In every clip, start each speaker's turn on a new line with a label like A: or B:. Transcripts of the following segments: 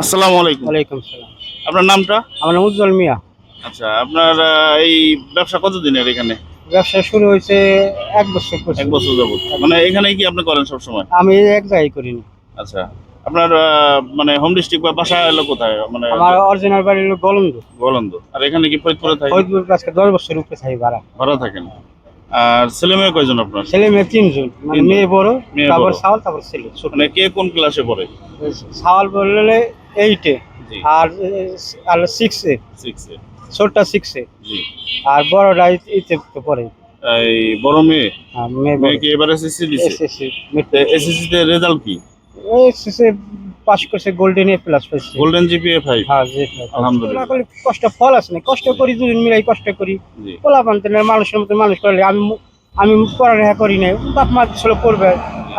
A: আসসালামু আলাইকুম।
B: ওয়ালাইকুম সালাম।
A: আপনার নামটা?
B: আমার নাম উজ্জ্বল মিয়া।
A: আচ্ছা আপনার এই ব্যবসা কতদিনের এখানে?
B: ব্যবসা শুরু হয়েছে এক বছর
A: এক বছর যাবত মানে এখানে কি আপনি করেন সব সময়
B: আমি এক জায়গায় করিনি।
A: আচ্ছা আপনার মানে হোম ডিস্ট্রিক্ট বা বাসা এলো কোথায়? মানে
B: আমার অরিজিনাল বাড়ি হলো গলন্দ।
A: গোলন্দ। আর এখানে কি ফরিদপুরে থাকে
B: ফরিদপুর আজকে দশ বছর উপরে থাকি ভাড়া।
A: ভাড়া থাকেন? আর ছেলে মেয়ে কয়জন আপনার?
B: ছেলে মেয়ে তিনজন। মানে মেয়ে বড় তারপর। সাওয়াল তারপর ছেলে ছোট।
A: মানে কে কোন ক্লাসে পড়ে?
B: সাওয়াল বললে এইটে আর আর সিক্সে
A: সিক্সে
B: ছোটটা সিক্সে
A: জি।
B: আর বড়টা এইটে তো পড়ে।
A: এই বড় মেয়ে?
B: আর মেয়ে
A: কি এবার এসএসসি দিছে?
B: এসএসসি
A: এসএসসি তে রেজাল্ট কি?
B: এসএসসি পাস করছে গোল্ডেন এ প্লাস পাইছে।
A: গোল্ডেন জিপিএ ফাইভ
B: হ্যাঁ জি
A: আলহামদুলিল্লাহ।
B: কষ্ট ফল আছে না? কষ্ট করি দুজন মিলাই কষ্ট করি। পোলা পান্তে মানুষের মতো মানুষ করলে আমি আমি পড়ালেখা করি নাই। বাপ মা ছিল করবে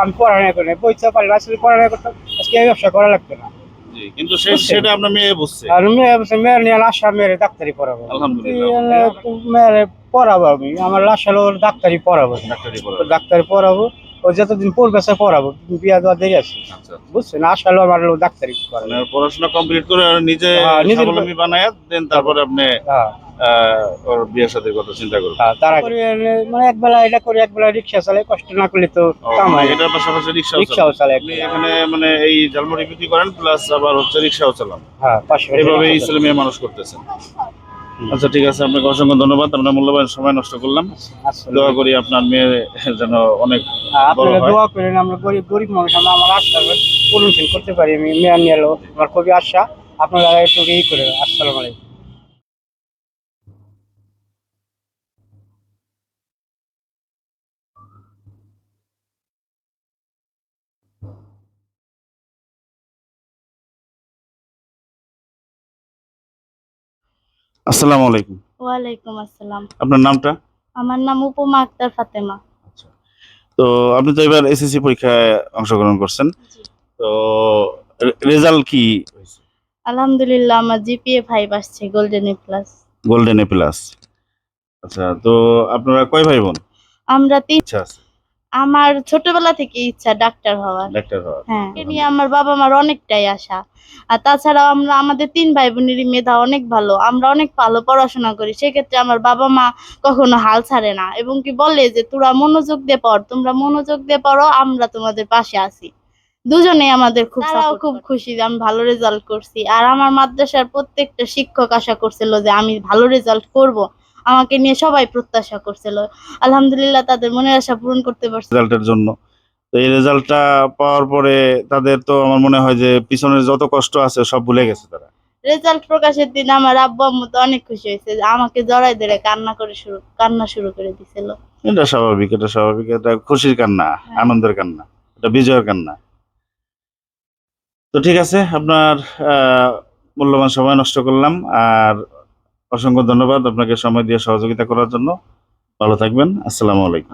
B: আমি পড়ালেখা করি নাই। পয়সা পারলে আসলে পড়ালেখা করতাম আজকে এই ব্যবসা করা লাগবে না।
A: কিন্তু সেটা আপনার মেয়ে বুঝছে।
B: আর মেয়ে মেয়ের নিয়ে আশা মেয়ের ডাক্তারি পড়াবো।
A: আলহামদুলিল্লাহ।
B: মেয়ের পড়াবো আমি। আমার ডাক্তারি পড়াবো।
A: ডাক্তারি পড়া
B: ডাক্তারি পড়াবো। ও যতদিন পড়বে সে পড়াবো বিয়া দেওয়া দেরি আছে।
A: আচ্ছা।
B: বুঝছেন? আশা হলো আমার হলো ডাক্তারি করাবো
A: মানে পড়াশোনা কমপ্লিট করে আর নিজে
B: হ্যাঁ, নিজের-
A: স্বাবলম্বী বানায় দেন তারপরে আপনি
B: হ্যাঁ।
A: আহ, ওর বিয়ের সাথে কথা চিন্তা করবেন
B: হ্যাঁ, তারা করে মানে একবেলা এটা করে একবেলা রিক্সা চালাই কষ্ট না করলে তো কামাই
A: এটার পাশাপাশি রিক্সাও
B: রিক্সাও। চালাই
A: আপনি এখানে মানে এই ঝালমুড়ি বিক্রি করেন প্লাস আবার হচ্ছে রিক্সাও চালান।
B: হ্যাঁ পাশে
A: এইভাবে এই মানুষ করতেছেন আচ্ছা ঠিক আছে আপনাকে অসংখ্য ধন্যবাদ। আমরা মূল্যবান সময় নষ্ট করলাম। দোয়া করি আপনার মেয়ে যেন অনেক
B: আপনারা। দোয়া করেন আমরা গরিব গরিব মানুষ আমরা আমার আশা পূরণ করতে পারি আমি মেয়ার নিয়ে আমার খুবই আশা। আপনারা একটু ই করে আসসালামু আলাইকুম।
A: আসসালামু আলাইকুম।
C: ওয়ালাইকুম আসসালাম।
A: আপনার নামটা?
C: আমার নাম উপমা আক্তার ফাতেমা।
A: তো আপনি তো এবার এসএসসি পরীক্ষায় অংশগ্রহণ করছেন। তো রেজাল্ট কি
C: আলহামদুলিল্লাহ আমার জিপিএ ফাইভ আসছে golden A plus
A: golden A plus আচ্ছা তো আপনারা কয় ভাই বোন?
C: আমরা তিন
A: ইচ্ছা আছে
C: আমার ছোটবেলা থেকে ইচ্ছা ডাক্তার হওয়ার।
A: ডাক্তার হওয়ার।
C: হ্যাঁ। এ নিয়ে আমার বাবা মার অনেকটাই আশা। আর তাছাড়াও আমরা আমাদের তিন ভাই বোনের মেধা অনেক ভালো। আমরা অনেক ভালো পড়াশোনা করি। সেক্ষেত্রে আমার বাবা মা কখনো হাল ছাড়ে না। এবং কি বলে যে তোরা মনোযোগ দিয়ে পড়। তোমরা মনোযোগ দিয়ে পড়ো আমরা তোমাদের পাশে আছি। দুজনেই আমাদের খুব তারাও খুব খুশি যে আমি ভালো রেজাল্ট করছি। আর আমার মাদ্রাসার প্রত্যেকটা শিক্ষক আশা করছিল যে আমি ভালো রেজাল্ট করব। আমাকে নিয়ে সবাই প্রত্যাশা করছিল। আলহামদুলিল্লাহ তাদের মনের আশা পূরণ করতে পারছি।
A: রেজাল্টের জন্য। তো এই রেজাল্টটা পাওয়ার পরে তাদের তো আমার মনে হয় যে পিছনের যত কষ্ট আছে সব ভুলে গেছে তারা।
C: রেজাল্ট প্রকাশের দিন আমার আব্বু আম্মু তো অনেক খুশি হয়েছে আমাকে জড়াই ধরে কান্না করে শুরু কান্না শুরু করে দিছিল।
A: এটা স্বাভাবিক এটা স্বাভাবিক এটা খুশির কান্না আনন্দের কান্না এটা বিজয়ের কান্না। তো ঠিক আছে আপনার আহ, মূল্যবান সময় নষ্ট করলাম আর অসংখ্য ধন্যবাদ আপনাকে সময় দিয়ে সহযোগিতা করার জন্য। ভালো থাকবেন। আসসালামু আলাইকুম।